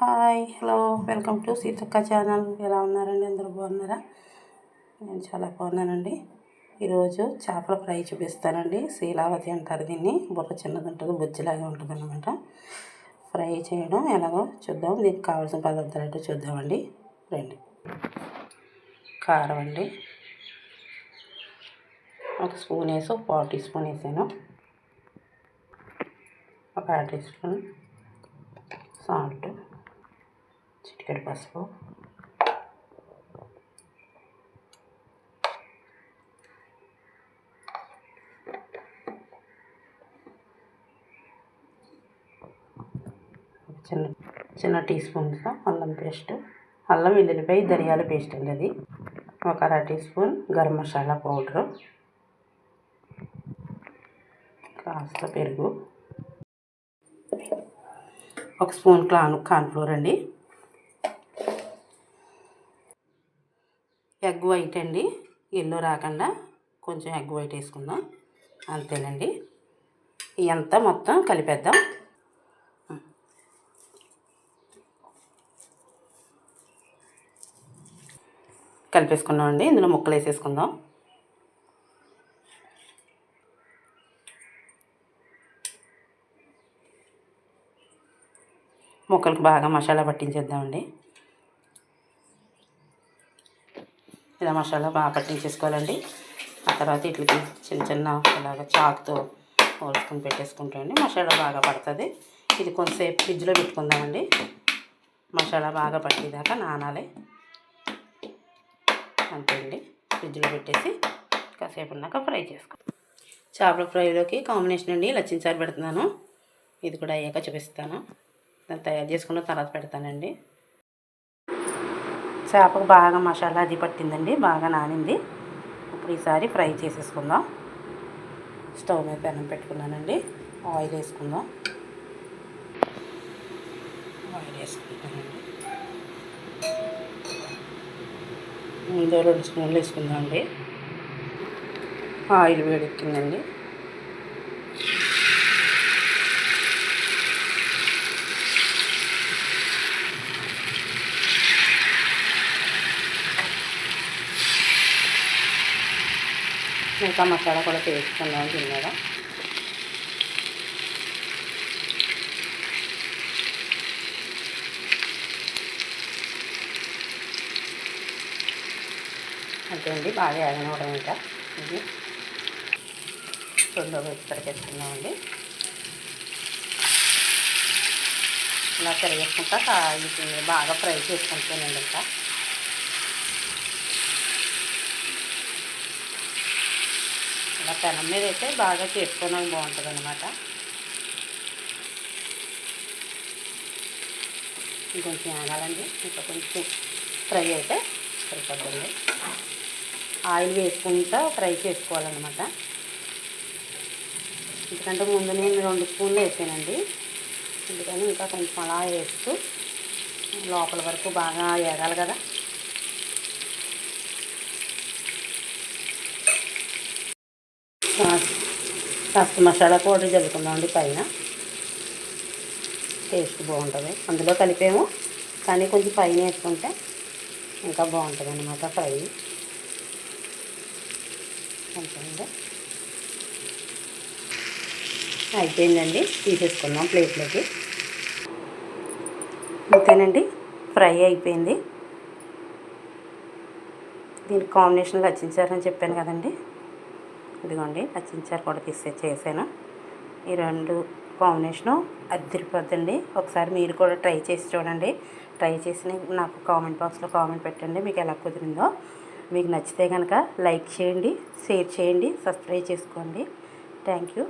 Hi hello welcome to Seethakka channel. ఎలా ఉన్నారండి? అందరూ బాగున్నారా? నేను చాలా బాగున్నానండి. ఈరోజు చేపల ఫ్రై చూపిస్తానండి. శీలావతి అంటారు దీన్ని. బుర్ర చిన్నది ఉంటుంది బుజ్జిలాగా ఉంటుంది అనమాట ఫ్రై చేయడం ఎలాగో చూద్దాం. దీనికి కావాల్సిన పదార్థాలు అంటే చూద్దామండి. రండి. కారం అండి. ఒక స్పూన్ వేసి ఒక పావు టీ స్పూన్ వేసాను. ఒక అర టీ స్పూన్ సాల్ట్. చిటికెడు పసుపు. చిన్న చిన్న టీ స్పూన్తో అల్లం పేస్ట్. అల్లం వెల్లుల్లిపాయ ధనియాల పేస్ట్ అండి అది. ఒక అర teaspoon garam masala powder. కాస్త పెరుగు. ఒక స్పూన్ క్లాన్ కార్న్ఫ్లోర్ అండి. ఎగ్ వైట్ అండి. ఎల్లో రాకుండా కొంచెం ఎగ్ వైట్ వేసుకుందాం. అంతేనండి. ఇదంతా మొత్తం కలిపేద్దాం. కలిపేసుకున్నాం అండి ఇందులో ముక్కలు వేసేసుకుందాం. ముక్కలకు బాగా మసాలా పట్టించేద్దామండి. ఇలా మసాలా బాగా పట్టించేసుకోవాలండి ఆ తర్వాత ఇట్లకి చిన్న చిన్న ఇలాగ చాకుతో కోల్చుకొని పెట్టేసుకుంటామండి మసాలా బాగా పడుతుంది. ఇది కొంతసేపు ఫ్రిడ్జ్లో పెట్టుకుందామండి. మసాలా బాగా పట్టేదాకా నానాలి. అంతే అండి. ఫ్రిడ్జ్లో పెట్టేసి కాసేపు ఉన్నాక ఫ్రై చేసుకో. చేపల ఫ్రైలోకి కాంబినేషన్ అండి లచ్చించారు పెడుతున్నాను. ఇది కూడా అయ్యాక చూపిస్తాను. దాన్ని తయారు చేసుకున్న తర్వాత పెడతానండి. చేపకు బాగా మసాలా అది పట్టిందండి బాగా నానింది. ఇప్పుడు ఈసారి ఫ్రై చేసేసుకుందాం. స్టవ్ మీద పెనం పెట్టుకున్నానండి. ఆయిల్ వేసుకుందాం. ఆయిల్ వేసుకుంటానండి. ముందు రెండు స్పూన్లు వేసుకుందాం అండి ఆయిల్ వేడెక్కిందండి. ఇంకా మసాలా కూడా వేసుకున్నాం తిన్నగా అంతే అండి బాగా వేగనవడం ఇంకా. ఇది రెండో వైపు తరిగేసుకున్నామండి ఇలా తిరిగేసుకుంటా ఇది బాగా ఫ్రై చేసుకుంటానండి ఇంకా. ఇలా పెనం మీద అయితే బాగా చేసుకోవడానికి బాగుంటుంది అనమాట ఇంకొంచెం ఆగాలండి ఇంకా కొంచెం ఫ్రై అయితే సరిపోతుంది. ఆయిల్ వేసుకుంటా ఫ్రై చేసుకోవాలన్నమాట. ఎందుకంటే ముందు నేను రెండు స్పూన్లు వేసానండి. అందుకని ఇంకా కొంచెం అలా వేస్తూ లోపల వరకు బాగా వేగాలి కదా. కాస్త మసాలా పౌడర్ చల్లుకుందామండి పైన. టేస్ట్ బాగుంటుంది. అందులో కలిపాము కానీ కొంచెం పైన వేసుకుంటే ఇంకా బాగుంటుంది అనమాట ఫ్రై. అంతే అయిపోయిందండి. తీసేసుకుందాం ప్లేట్లోకి. అంతేనండి ఫ్రై అయిపోయింది. దీనికి కాంబినేషన్ రచించారని చెప్పాను కదండి. ఇదిగోండి నచ్చించారు కూడా తీసే చేశాను. ఈ రెండు కాంబినేషను అద్దరిపోద్దండి. ఒకసారి మీరు కూడా ట్రై చేసి చూడండి. ట్రై చేసి నాకు కామెంట్ బాక్స్లో కామెంట్ పెట్టండి మీకు ఎలా కుదిరిందో. మీకు నచ్చితే కనుక లైక్ చేయండి షేర్ చేయండి సబ్స్క్రైబ్ చేసుకోండి. Thank you.